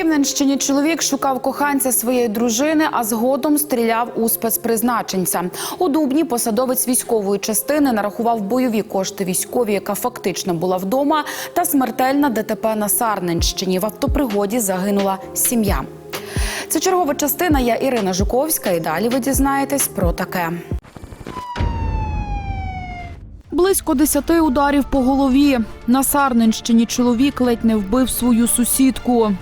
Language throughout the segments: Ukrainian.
Рівненщині чоловік шукав коханця своєї дружини, а згодом стріляв у спецпризначенця. У Дубні посадовець військової частини нарахував бойові кошти військовій, яка фактично була вдома, та смертельна ДТП на Сарненщині. В автопригоді загинула сім'я. Це чергова частина. Я Ірина Жуковська. І далі ви дізнаєтесь про таке. Близько десяти ударів по голові. На Сарненщині чоловік ледь не вбив свою сусідку.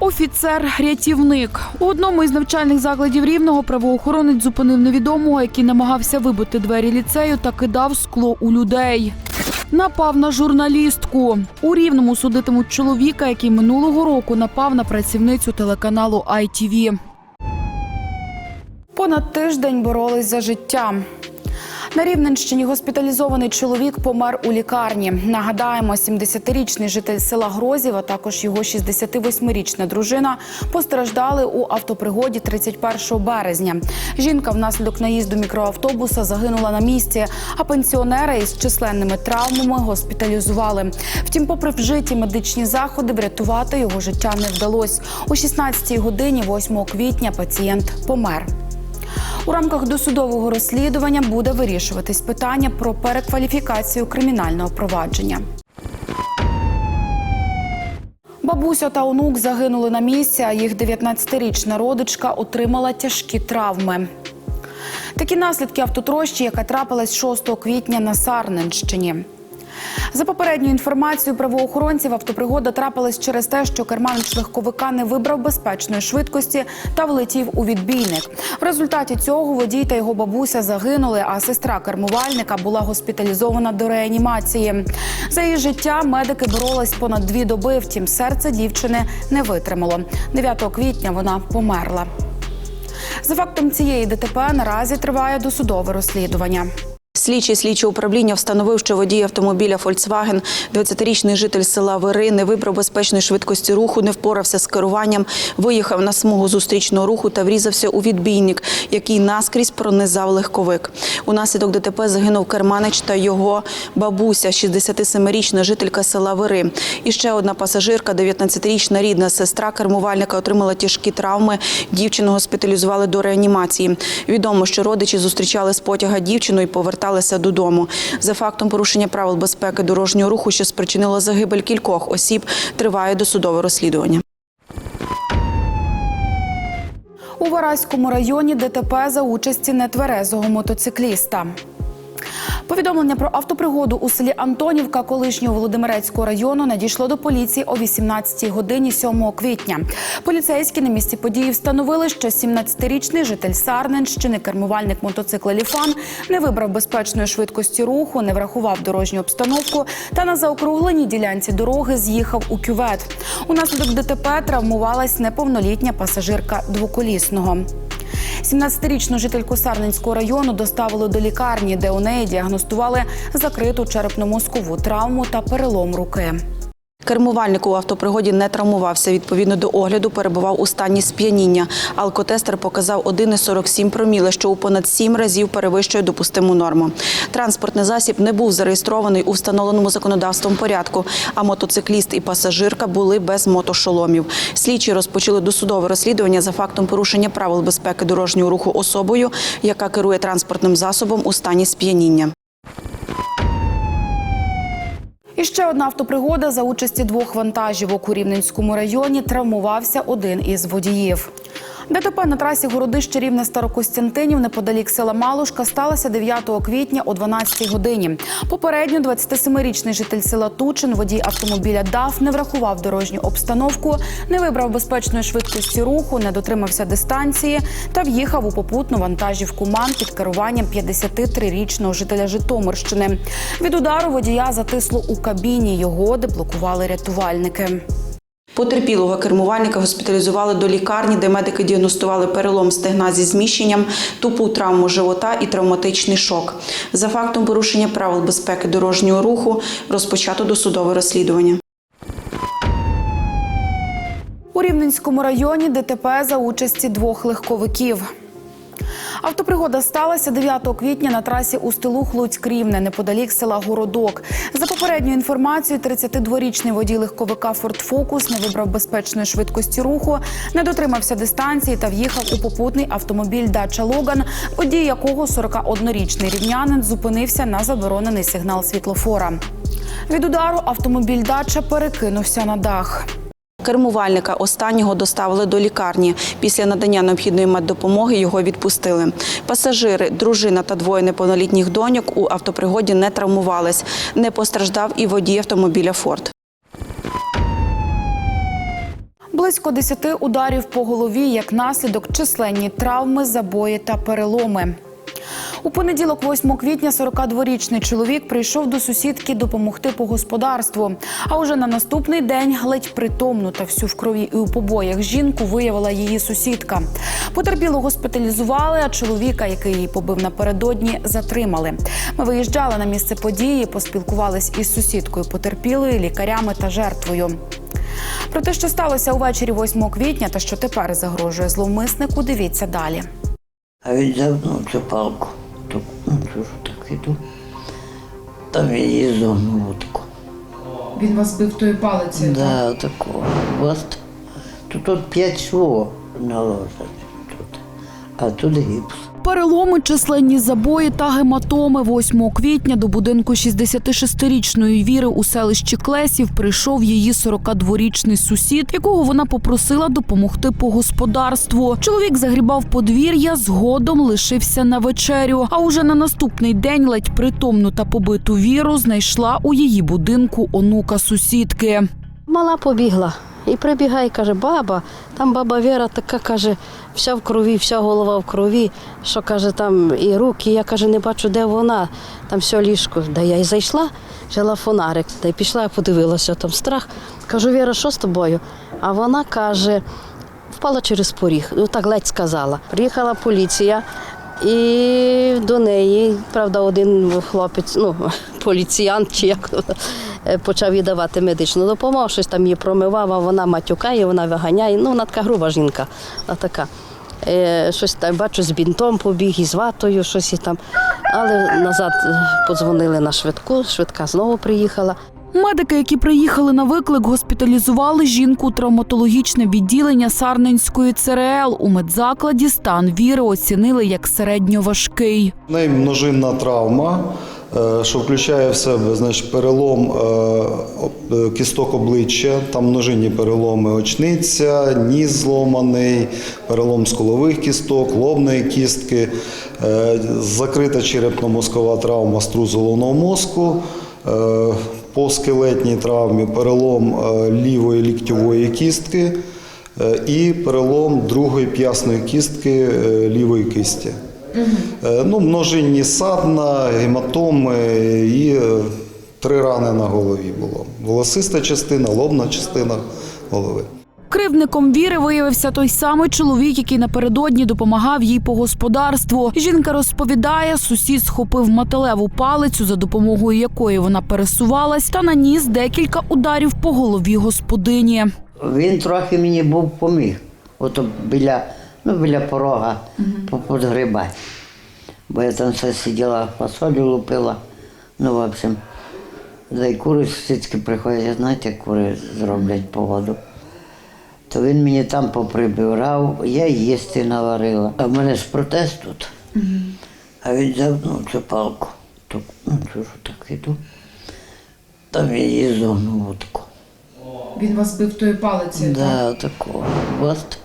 Офіцер-рятівник. У одному із навчальних закладів рівного правоохоронець зупинив невідомого, який намагався вибити двері ліцею та кидав скло у людей. Напав на журналістку. У рівному судитимуть чоловіка, який минулого року напав на працівницю телеканалу ITV. Понад тиждень боролись за життя. На Рівненщині госпіталізований чоловік помер у лікарні. Нагадаємо, 70-річний житель села Грозів, а також його 68-річна дружина постраждали у автопригоді 31 березня. Жінка внаслідок наїзду мікроавтобуса загинула на місці, а пенсіонера із численними травмами госпіталізували. Втім, попри вжиті медичні заходи, врятувати його життя не вдалось. О 16-й годині, 8 квітня, пацієнт помер. У рамках досудового розслідування буде вирішуватись питання про перекваліфікацію кримінального провадження. Бабуся та онук загинули на місці, а їх 19-річна родичка отримала тяжкі травми. Такі наслідки автотрощі, яка трапилась 6 квітня на Сарненщині. За попередньою інформацією правоохоронців, автопригода трапилась через те, що керманич легковика не вибрав безпечної швидкості та влетів у відбійник. В результаті цього водій та його бабуся загинули, а сестра кермувальника була госпіталізована до реанімації. За її життя медики боролись понад дві доби. Втім, серце дівчини не витримало. 9 квітня вона померла. За фактом цієї ДТП наразі триває досудове розслідування. Слідчий слідчого управління встановив, що водій автомобіля Volkswagen, 20-річний житель села Вири, не вибрав безпечної швидкості руху, не впорався з керуванням, виїхав на смугу зустрічного руху та врізався у відбійник, який наскрізь пронизав легковик. Унаслідок ДТП загинув керманич та його бабуся, 67-річна жителька села Вири. І ще одна пасажирка, 19-річна рідна сестра кермувальника, отримала тяжкі травми. Дівчину госпіталізували до реанімації. Відомо, що родичі зустрічали з потяга дівчину і поверталися додому. За фактом порушення правил безпеки дорожнього руху, що спричинило загибель кількох осіб, триває досудове розслідування. У Вараському районі ДТП за участі нетверезого мотоцикліста. Повідомлення про автопригоду у селі Антонівка колишнього Володимирецького району надійшло до поліції о 18-й годині 7 квітня. Поліцейські на місці події встановили, що 17-річний житель Сарненщини, кермувальник мотоцикла Ліфан, не вибрав безпечної швидкості руху, не врахував дорожню обстановку та на заокругленій ділянці дороги з'їхав у кювет. Унаслідок ДТП травмувалась неповнолітня пасажирка двоколісного. 17-річну жительку Сарненського району доставили до лікарні, де у неї діагностували закриту черепно-мозкову травму та перелом руки. Кермувальник у автопригоді не травмувався. Відповідно до огляду, перебував у стані сп'яніння. Алкотестер показав 1,47 проміле, що у понад 7 разів перевищує допустиму норму. Транспортний засіб не був зареєстрований у встановленому законодавством порядку, а мотоцикліст і пасажирка були без мотошоломів. Слідчі розпочали досудове розслідування за фактом порушення правил безпеки дорожнього руху особою, яка керує транспортним засобом у стані сп'яніння. І ще одна автопригода за участі двох вантажівок у Рівненському районі травмувався один із водіїв. ДТП на трасі Городище Рівне Старокостянтинів неподалік села Малушка сталося 9 квітня о 12 годині. Попередньо 27-річний житель села Тучин, водій автомобіля ДАФ, не врахував дорожню обстановку, не вибрав безпечної швидкості руху, не дотримався дистанції та в'їхав у попутну вантажівку МАН під керуванням 53-річного жителя Житомирщини. Від удару водія затисло у кабіні. Його деблокували рятувальники. Потерпілого кермувальника госпіталізували до лікарні, де медики діагностували перелом стегна зі зміщенням, тупу травму живота і травматичний шок. За фактом порушення правил безпеки дорожнього руху розпочато досудове розслідування. У Рівненському районі ДТП за участі двох легковиків. Автопригода сталася 9 квітня на трасі Устилух Луцьк Рівне, неподалік села Городок. За попередньою інформацією, 32-річний водій легковика Форд Фокус не вибрав безпечної швидкості руху, не дотримався дистанції та в'їхав у попутний автомобіль Дача Логан, водій якого 41-річний рівнянин зупинився на заборонений сигнал світлофора. Від удару автомобіль Дача перекинувся на дах. Кермувальника останнього доставили до лікарні. Після надання необхідної меддопомоги його відпустили. Пасажири, дружина та двоє неповнолітніх доньок у автопригоді не травмувались. Не постраждав і водій автомобіля Форд. Близько 10 ударів по голові як наслідок численні травми, забої та переломи. У понеділок, 8 квітня, 42-річний чоловік прийшов до сусідки допомогти по господарству. А уже на наступний день ледь притомну та всю в крові і у побоях жінку виявила її сусідка. Потерпілу госпіталізували, а чоловіка, який її побив напередодні, затримали. Ми виїжджали на місце події, поспілкувались із сусідкою потерпілої, лікарями та жертвою. Про те, що сталося увечері 8 квітня та що тепер загрожує зловмиснику, дивіться далі. А він взяв ну, цю палку, так, ну, чужу так іду. Там її зогнув таку. Він вас бив тою палицею. так? Да, такого. От. Тут от п'ять швов наложено тут. А тут гіпс. Переломи, численні забої та гематоми 8 квітня до будинку 66-річної віри у селищі Клесів прийшов її 42-річний сусід, якого вона попросила допомогти по господарству. Чоловік загрібав подвір'я, згодом лишився на вечерю. А уже на наступний день ледь притомну та побиту віру знайшла у її будинку онука сусідки. Мала побігла і прибігає, каже, баба, там баба Віра така каже, вся в крові, вся голова в крові, що каже, там і руки. Я каже, не бачу, де вона, там все ліжко. Да я і зайшла, взяла фонарик, та й пішла, я подивилася, там страх. Кажу, Віра, що з тобою? А вона каже, впала через поріг. Ну так ледь сказала. Приїхала поліція. І до неї, правда, один хлопець, ну, поліціянт чи як е, почав їй давати медичну допомогу, щось там її промивав, а вона матюкає, вона виганяє. Ну, вона така груба жінка. Вона така. Е, щось там бачу з бінтом побіг і з ватою, щось і там. Але назад е, подзвонили на швидку, швидка знову приїхала. Медики, які приїхали на виклик, госпіталізували жінку у травматологічне відділення Сарненської ЦРЛ. У медзакладі стан віри оцінили як середньоважкий. В множинна травма, е, що включає в себе значить, перелом е, е, кісток обличчя, там множинні переломи очниця, ніс зломаний, перелом скулових кісток, лобної кістки, закрита черепно-мозкова травма струс головного мозку. По скелетній травмі перелом е, лівої ліктьової кістки е, і перелом другої п'ясної кістки е, лівої кисті. Ну, множинні садна, гематоми і три рани на голові було. Волосиста частина, лобна частина голови. Кривдником віри виявився той самий чоловік, який напередодні допомагав їй по господарству. Жінка розповідає, сусід схопив металеву палицю, за допомогою якої вона пересувалась, та наніс декілька ударів по голові господині. Він трохи мені був поміг. Ото біля, ну, біля порога поподгрібати. Бо я там все сиділа, фасолю лупила. Ну, в общем, да й кури сусідські приходять, знаєте, кури зроблять погоду. То він мені там поприбирав, я їсти наварила. А в мене ж протез тут. А він взяв ну, цю палку, так, ну, чужу так іду. Там він її зогнув таку. Він вас бив тою палицею. так? Да, такого. От.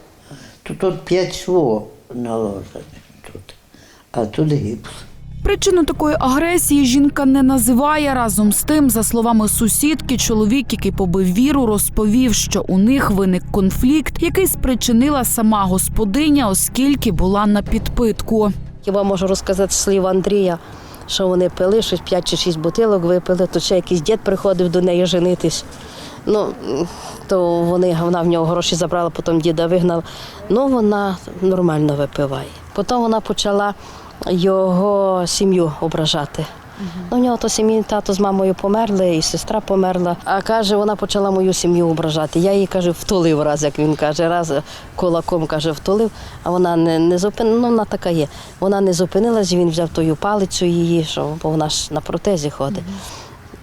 Тут от п'ять швов наложено тут, а тут гіпс. Причину такої агресії жінка не називає. Разом з тим, за словами сусідки, чоловік, який побив віру, розповів, що у них виник конфлікт, який спричинила сама господиня, оскільки була на підпитку. Хіба можу розказати слів Андрія, що вони пили, щось 5 чи 6 бутилок випили, то ще якийсь дід приходив до неї женитись. Ну, то вони, вона в нього гроші забрала, потім діда вигнала. Ну, вона нормально випиває. Потім вона почала його сім'ю ображати. Ну, у нього то сім'ї тато з мамою померли, і сестра померла. А каже, вона почала мою сім'ю ображати. Я її каже, втулив раз, як він каже, раз кулаком каже, втулив, а вона не, не зупинила. Ну, вона така є. Вона не зупинилась, він взяв тою палицю її, що, бо вона ж на протезі ходить.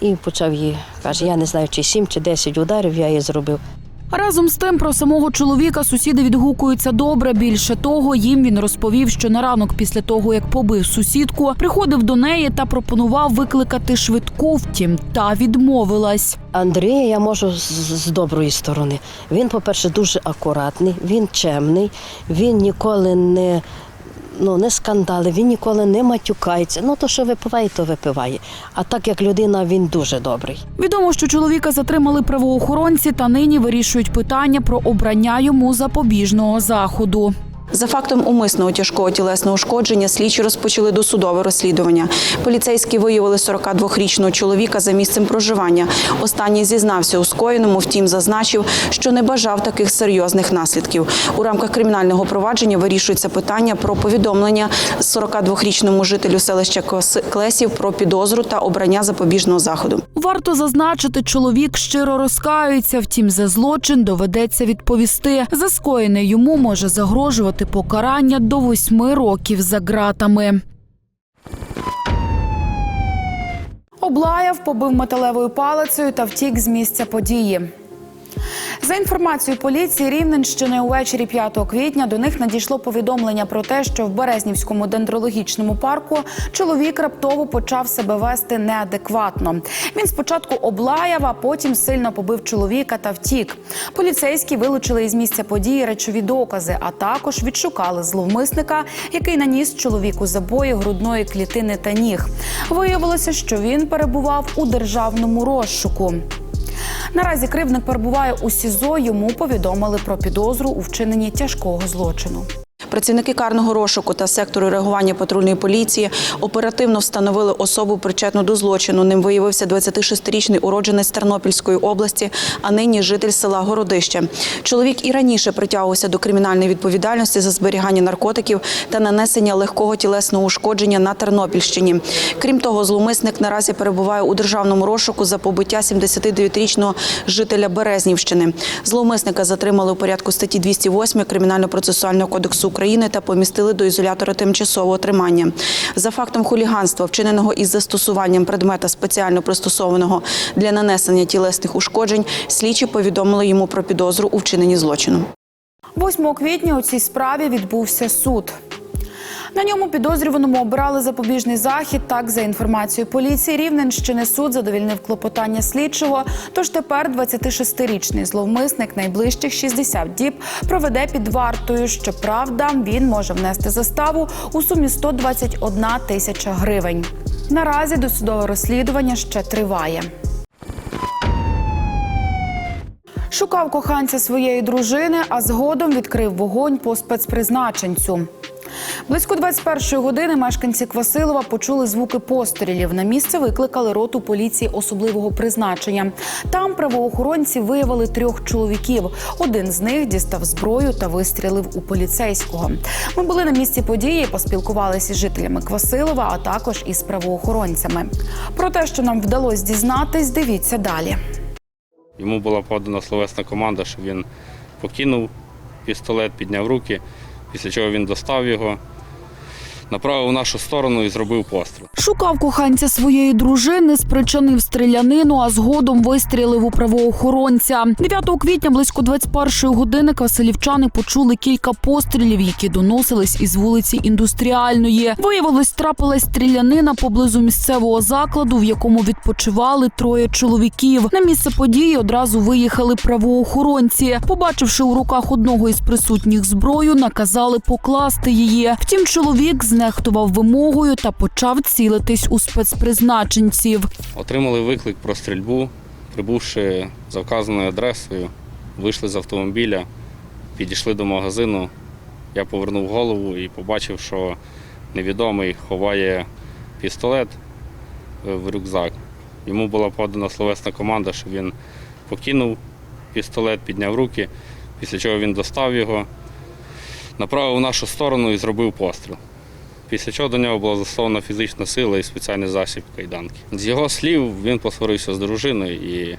І почав її, каже, я не знаю, чи сім, чи десять ударів я її зробив. Разом з тим про самого чоловіка сусіди відгукуються добре. Більше того, їм він розповів, що на ранок після того, як побив сусідку, приходив до неї та пропонував викликати швидку. Втім, та відмовилась. Андрія я можу з, з доброї сторони. Він, по-перше, дуже акуратний, він чемний, він ніколи не, ну, не скандали, він ніколи не матюкається. Ну, то, що випиває, то випиває. А так як людина, він дуже добрий. Відомо, що чоловіка затримали правоохоронці та нині вирішують питання про обрання йому запобіжного заходу. За фактом умисного тяжкого тілесного ушкодження слідчі розпочали досудове розслідування. Поліцейські виявили 42-річного чоловіка за місцем проживання. Останній зізнався у скоєному, втім зазначив, що не бажав таких серйозних наслідків. У рамках кримінального провадження вирішується питання про повідомлення 42-річному жителю селища Клесів про підозру та обрання запобіжного заходу. Варто зазначити, чоловік щиро розкаюється, втім за злочин доведеться відповісти. За скоєне йому може загрожувати покарання до восьми років за ґратами. Облаяв побив металевою палицею та втік з місця події. За інформацією поліції Рівненщини, увечері 5 квітня до них надійшло повідомлення про те, що в Березнівському дендрологічному парку чоловік раптово почав себе вести неадекватно. Він спочатку облаяв, а потім сильно побив чоловіка та втік. Поліцейські вилучили із місця події речові докази, а також відшукали зловмисника, який наніс чоловіку забої грудної клітини та ніг. Виявилося, що він перебував у державному розшуку. Наразі кривник перебуває у СІЗО. Йому повідомили про підозру у вчиненні тяжкого злочину. Працівники карного розшуку та сектору реагування патрульної поліції оперативно встановили особу причетну до злочину. Ним виявився 26-річний уродженець Тернопільської області, а нині житель села Городище. Чоловік і раніше притягувався до кримінальної відповідальності за зберігання наркотиків та нанесення легкого тілесного ушкодження на Тернопільщині. Крім того, зловмисник наразі перебуває у державному розшуку за побиття 79-річного жителя Березнівщини. Зловмисника затримали у порядку статті 208 Кримінально-процесуального кодексу України та помістили до ізолятора тимчасового тримання. За фактом хуліганства, вчиненого із застосуванням предмета спеціально пристосованого для нанесення тілесних ушкоджень, слідчі повідомили йому про підозру у вчиненні злочину. 8 квітня у цій справі відбувся суд. На ньому підозрюваному обирали запобіжний захід. Так, за інформацією поліції Рівненщини, суд задовільнив клопотання слідчого. Тож тепер 26-річний зловмисник найближчих 60 діб проведе під вартою. Щоправда, він може внести заставу у сумі 121 тисяча гривень. Наразі досудове розслідування ще триває. Шукав коханця своєї дружини, а згодом відкрив вогонь по спецпризначенцю. Близько 21-ї години мешканці Квасилова почули звуки пострілів. На місце викликали роту поліції особливого призначення. Там правоохоронці виявили трьох чоловіків. Один з них дістав зброю та вистрілив у поліцейського. Ми були на місці події, поспілкувалися з жителями Квасилова, а також із правоохоронцями. Про те, що нам вдалося дізнатись, дивіться далі. Йому була подана словесна команда, що він покинув пістолет, підняв руки, після чого він достав його, направив у нашу сторону і зробив постріл. Шукав коханця своєї дружини, спричинив стрілянину, а згодом вистрілив у правоохоронця. 9 квітня близько 21 години квасилівчани почули кілька пострілів, які доносились із вулиці індустріальної. Виявилось, трапилась стрілянина поблизу місцевого закладу, в якому відпочивали троє чоловіків. На місце події одразу виїхали правоохоронці. Побачивши у руках одного із присутніх зброю, наказали покласти її. Втім, чоловік знехтував вимогою та почав цілитись у спецпризначенців. Отримали виклик про стрільбу, прибувши за вказаною адресою, вийшли з автомобіля, підійшли до магазину. Я повернув голову і побачив, що невідомий ховає пістолет е, в рюкзак. Йому була подана словесна команда, що він покинув пістолет, підняв руки, після чого він достав його, направив у нашу сторону і зробив постріл. Після чого до нього була застосована фізична сила і спеціальний засіб кайданки. З його слів, він посварився з дружиною і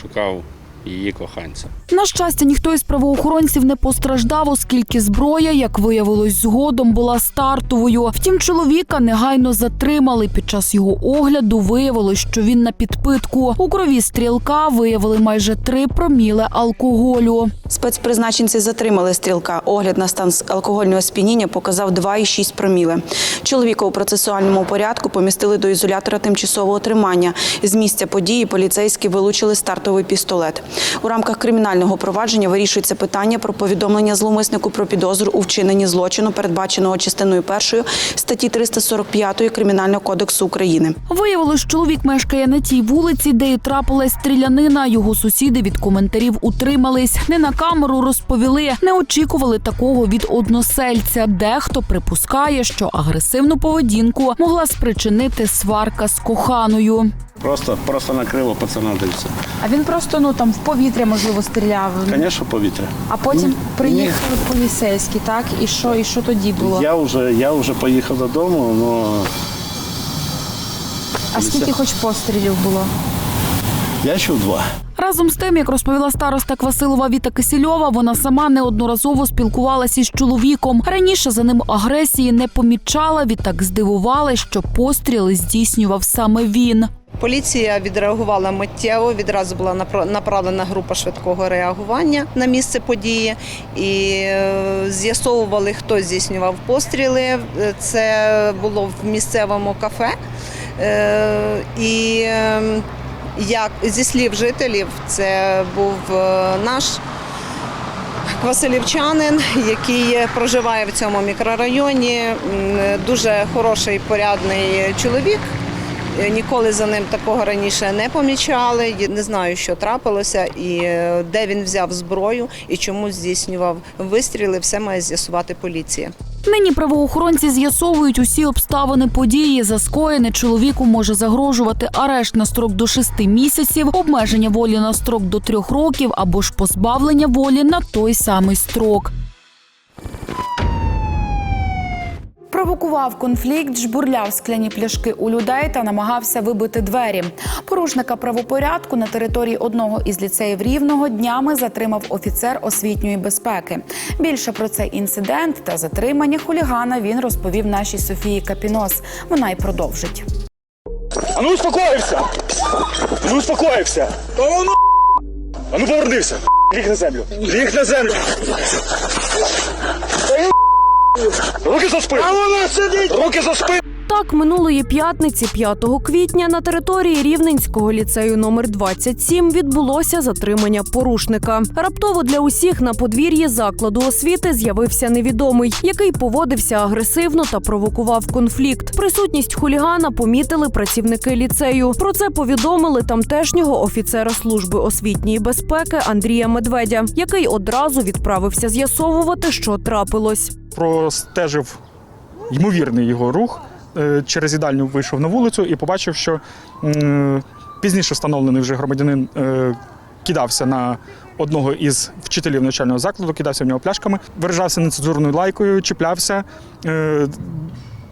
шукав її коханця. На щастя, ніхто із правоохоронців не постраждав, оскільки зброя, як виявилось згодом, була стартовою. Втім, чоловіка негайно затримали. Під час його огляду виявилось, що він на підпитку. У крові стрілка виявили майже три проміле алкоголю. Спецпризначенці затримали стрілка. Огляд на стан алкогольного сп'яніння показав 2,6 проміли. Чоловіка у процесуальному порядку помістили до ізолятора тимчасового тримання. З місця події поліцейські вилучили стартовий пістолет. У рамках кримінального провадження вирішується питання про повідомлення зловмиснику про підозру у вчиненні злочину, передбаченого частиною першої статті 345 Кримінального кодексу України. Виявилось, чоловік мешкає на тій вулиці, де і трапилась стрілянина. Його сусіди від коментарів утримались. Не на камеру розповіли, не очікували такого від односельця. Дехто припускає, що агресивну поведінку могла спричинити сварка з коханою. Просто, просто накрило пацана все. А він просто ну там в повітря можливо стріляв. Звісно, повітря. А потім приїхали поліцейські, так і що, і що тоді було? Я вже, я вже поїхав додому, але А скільки хоч пострілів було? я чув два. Разом з тим, як розповіла староста Квасилова Віта Кисельова, вона сама неодноразово спілкувалася із чоловіком. Раніше за ним агресії не помічала, відтак здивували, що постріли здійснював саме він. Поліція відреагувала миттєво. Відразу була напра- направлена група швидкого реагування на місце події і е, з'ясовували, хто здійснював постріли. Е, Це було в місцевому кафе. Е, І е, як зі слів жителів, це був наш Квасилівчанин, який проживає в цьому мікрорайоні. Дуже хороший, порядний чоловік. Е, Ніколи за ним такого раніше не помічали. Не знаю, що трапилося, і е, де він взяв зброю і чому здійснював вистріли. Все має з'ясувати поліція. Нині правоохоронці з'ясовують усі обставини події. За скоєне чоловіку може загрожувати арешт на строк до шести місяців, обмеження волі на строк до трьох років або ж позбавлення волі на той самий строк. Провокував конфлікт, жбурляв скляні пляшки у людей та намагався вибити двері. Порушника правопорядку на території одного із ліцеїв рівного днями затримав офіцер освітньої безпеки. Більше про цей інцидент та затримання хулігана він розповів нашій Софії Капінос. Вона й продовжить. А ну успокоївся! А ну успокоївся! А ну повернився! Ліг на землю! Ліг на землю! Руки за спину! А вона сидить! Руки за спину! Так, минулої п'ятниці, 5 квітня, на території Рівненського ліцею номер 27 відбулося затримання порушника. Раптово для усіх на подвір'ї закладу освіти з'явився невідомий, який поводився агресивно та провокував конфлікт. Присутність хулігана помітили працівники ліцею. Про це повідомили тамтешнього офіцера служби освітньої безпеки Андрія Медведя, який одразу відправився з'ясовувати, що трапилось. Простежив ймовірний його рух. Е, Через їдальню вийшов на вулицю і побачив, що пізніше встановлений вже громадянин е, кидався на одного із вчителів навчального закладу, кидався в нього пляшками, виражався нецензурною лайкою, чіплявся, е,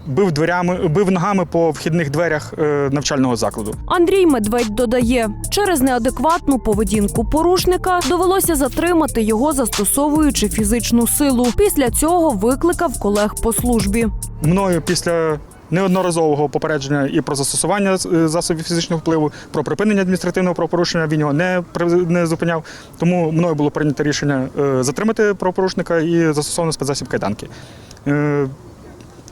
бив дверями, бив ногами по вхідних дверях навчального закладу. Андрій Медведь додає, через неадекватну поведінку порушника довелося затримати його, застосовуючи фізичну силу. Після цього викликав колег по службі. Мною після неодноразового попередження і про застосування е, засобів фізичного впливу, про припинення адміністративного правопорушення він його не, не зупиняв. Тому мною було прийнято рішення е, затримати правопорушника і застосовано спецзасіб кайданки.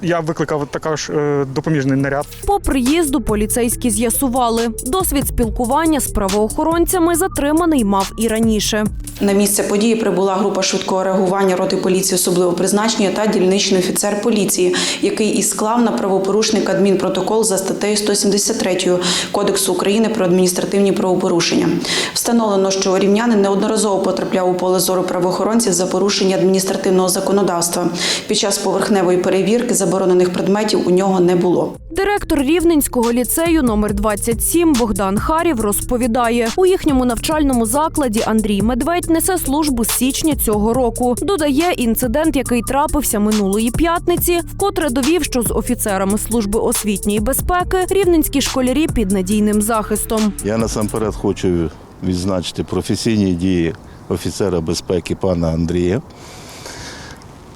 Я викликав також е, допоміжний наряд. По приїзду поліцейські з'ясували, досвід спілкування з правоохоронцями затриманий мав і раніше. На місце події прибула група швидкого реагування роти поліції особливого призначення та дільничний офіцер поліції, який і склав на правопорушника адмінпротокол за статтею 173 Кодексу України про адміністративні правопорушення. Встановлено, що рівнянин неодноразово потрапляв у поле зору правоохоронців за порушення адміністративного законодавства. Під час поверхневої перевірки за заборонених предметів у нього не було. Директор Рівненського ліцею номер 27 Богдан Харів розповідає, у їхньому навчальному закладі Андрій Медведь несе службу з січня цього року. Додає інцидент, який трапився минулої п'ятниці, вкотре довів, що з офіцерами служби освітньої безпеки рівненські школярі під надійним захистом. Я насамперед хочу відзначити професійні дії офіцера безпеки пана Андрія.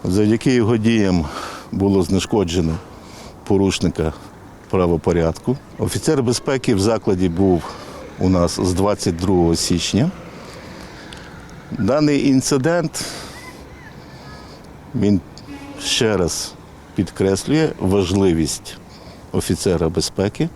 Завдяки його діям було знешкоджено порушника правопорядку. Офіцер безпеки в закладі був у нас з 22 січня. Даний інцидент він ще раз підкреслює важливість офіцера безпеки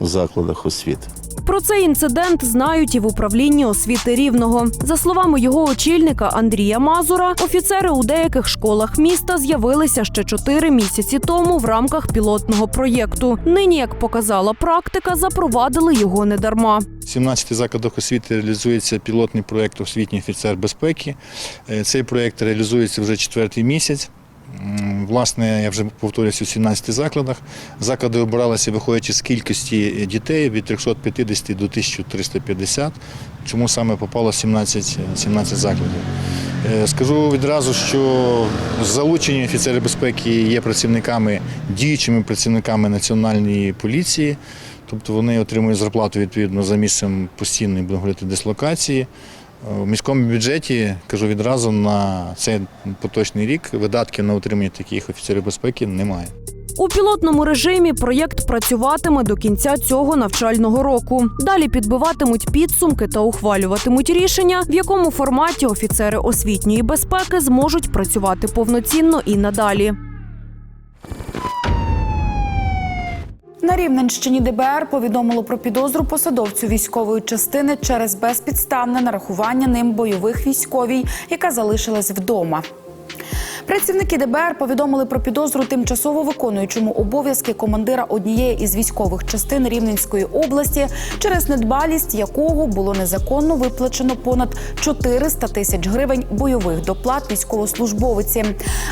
в закладах освіти. Про цей інцидент знають і в управлінні освіти рівного. За словами його очільника Андрія Мазура, офіцери у деяких школах міста з'явилися ще чотири місяці тому в рамках пілотного проєкту. Нині, як показала практика, запровадили його недарма. В 17 закладах освіти реалізується пілотний проєкт Освітній офіцер безпеки. Е, Цей проєкт реалізується вже четвертий місяць. Власне, я вже повторююся у 17 закладах. Заклади обиралися, виходячи з кількості дітей від 350 до 1350. Чому саме попало 17, 17 закладів? Е, Скажу відразу, що залучені офіцери безпеки є працівниками, діючими працівниками національної поліції. Тобто вони отримують зарплату відповідно за місцем постійної будемо говорити, дислокації. Е, В міському бюджеті, кажу відразу, на цей поточний рік видатків на утримання таких офіцерів безпеки немає. У пілотному режимі проєкт працюватиме до кінця цього навчального року. Далі підбиватимуть підсумки та ухвалюватимуть рішення, в якому форматі офіцери освітньої безпеки зможуть працювати повноцінно і надалі. На Рівненщині ДБР повідомило про підозру посадовцю військової частини через безпідставне нарахування ним бойових військовій, яка залишилась вдома. Працівники ДБР повідомили про підозру тимчасово виконуючому обов'язки командира однієї із військових частин Рівненської області, через недбалість якого було незаконно виплачено понад 400 тисяч гривень бойових доплат військовослужбовиці.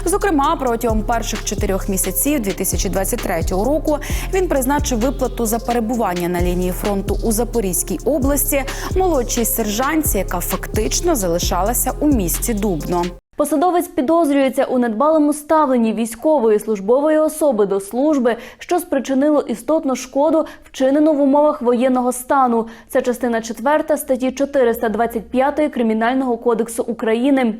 Зокрема, протягом перших чотирьох місяців 2023 року він призначив виплату за перебування на лінії фронту у Запорізькій області молодшій сержантці, яка фактично залишалася у місті Дубно. Посадовець підозрюється у недбалому ставленні військової службової особи до служби, що спричинило істотну шкоду, вчинену в умовах воєнного стану. Це частина 4 статті 425 Кримінального кодексу України.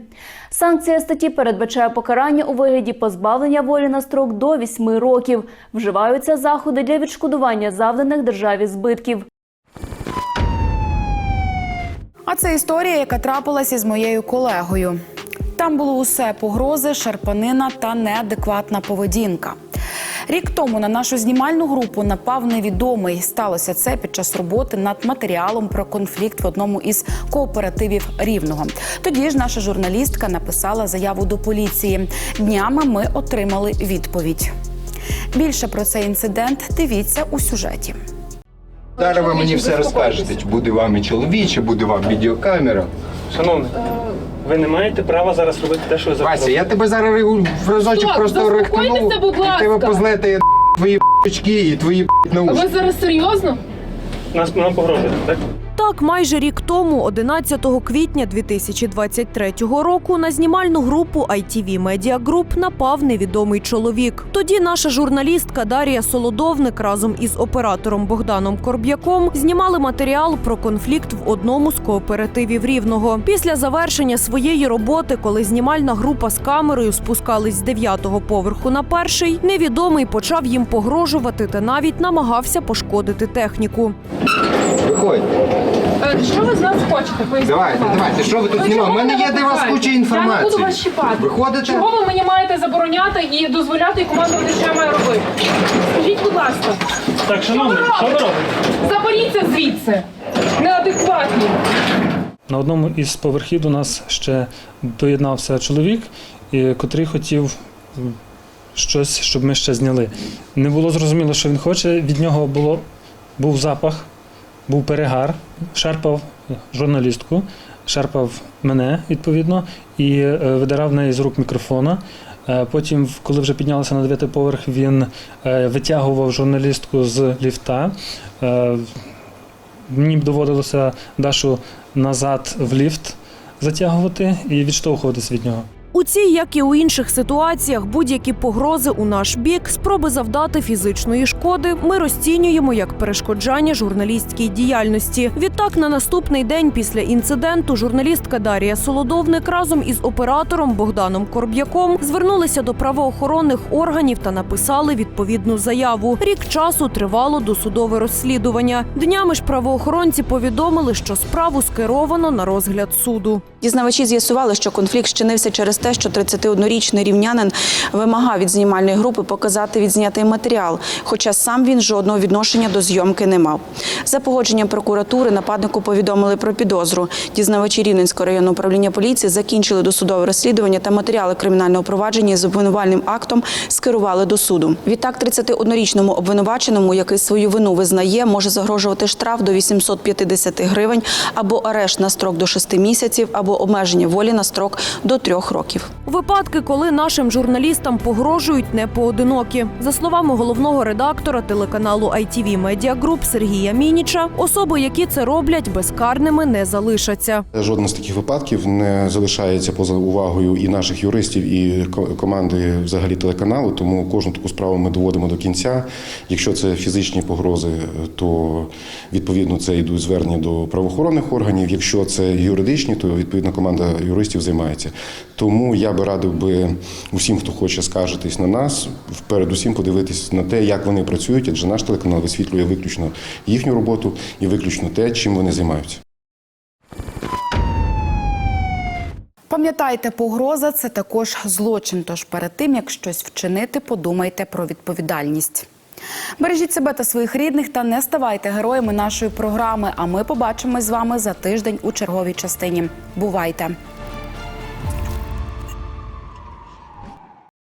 Санкція статті передбачає покарання у вигляді позбавлення волі на строк до 8 років. Вживаються заходи для відшкодування завданих державі збитків. А це історія, яка трапилася з моєю колегою. Там було усе погрози, шарпанина та неадекватна поведінка. Рік тому на нашу знімальну групу напав невідомий. Сталося це під час роботи над матеріалом про конфлікт в одному із кооперативів рівного. Тоді ж наша журналістка написала заяву до поліції. Днями ми отримали відповідь. Більше про цей інцидент дивіться у сюжеті. Зараз ви мені все розкажете. Чи буде вам і чоловік, чи буде вам відеокамера. Шановний, ви не маєте права зараз робити те, що ви зараз Вася, я тебе зараз в разочок Стоп, просто заспокойтеся, рихтанув. будь і тебе ласка. позлете твої очки і твої наушники. Ви зараз серйозно? нас нам погрожуєте, так? Так, майже рік тому, 11 квітня 2023 року, на знімальну групу ITV Media Group напав невідомий чоловік. Тоді наша журналістка Дар'я Солодовник разом із оператором Богданом Корб'яком знімали матеріал про конфлікт в одному з кооперативів Рівного. Після завершення своєї роботи, коли знімальна група з камерою спускались з дев'ятого поверху на перший, невідомий почав їм погрожувати та навіть намагався пошкодити техніку. Виходь. Е, Що ви з нас хочете? Поясніть, Давайте, будь ласка. давайте, що ви тут Ви знімали? чого У мене мене є для вас викликаєте? куча Я не інформації. буду вас чіпати. Виходите? Чого ви мені маєте забороняти і дозволяти і командувати, що я маю робити? Скажіть, будь ласка, Так, шановний, що ви робите? робите? Заберіться звідси. Неадекватні. На одному із поверхів до нас ще доєднався чоловік, і- котрий хотів м, щось, щоб ми ще зняли. Не було зрозуміло, що він хоче. Від нього було, був запах, був перегар, шарпав журналістку, шарпав мене відповідно і е, видирав неї з рук мікрофона. Е, Потім, коли вже піднялися на дев'ятий поверх, він е, витягував журналістку з ліфта. Мені б доводилося Дашу назад в ліфт затягувати і відштовхуватись від нього. У цій, як і у інших ситуаціях, будь-які погрози у наш бік, спроби завдати фізичної шкоди, ми розцінюємо як перешкоджання журналістській діяльності. Відтак, на наступний день після інциденту журналістка Дарія Солодовник разом із оператором Богданом Корб'яком звернулися до правоохоронних органів та написали відповідну заяву. Рік часу тривало досудове розслідування. Днями ж правоохоронці повідомили, що справу скеровано на розгляд суду. Дізнавачі з'ясували, що конфлікт щинився через те, що 31-річний рівнянин вимагав від знімальної групи показати відзнятий матеріал, хоча сам він жодного відношення до зйомки не мав. За погодженням прокуратури нападнику повідомили про підозру. Дізнавачі Рівненського районного управління поліції закінчили досудове розслідування та матеріали кримінального провадження з обвинувальним актом скерували до суду. Відтак, 31-річному обвинуваченому, який свою вину визнає, може загрожувати штраф до 850 гривень або арешт на строк до 6 місяців, або обмеження волі на строк до 3 років. Випадки, коли нашим журналістам погрожують, не поодинокі. За словами головного редактора телеканалу ITV Media Group Сергія Мініча, особи, які це роблять, безкарними не залишаться. Жоден з таких випадків не залишається поза увагою і наших юристів, і команди взагалі телеканалу. Тому кожну таку справу ми доводимо до кінця. Якщо це фізичні погрози, то відповідно це йдуть звернення до правоохоронних органів. Якщо це юридичні, то відповідно команда юристів займається. Тому я би радив би усім, хто хоче скаржитись на нас, передусім подивитись на те, як вони працюють, адже наш телеканал висвітлює виключно їхню роботу і виключно те, чим вони займаються. Пам'ятайте, погроза це також злочин. Тож перед тим як щось вчинити, подумайте про відповідальність. Бережіть себе та своїх рідних та не ставайте героями нашої програми. А ми побачимось з вами за тиждень у черговій частині. Бувайте!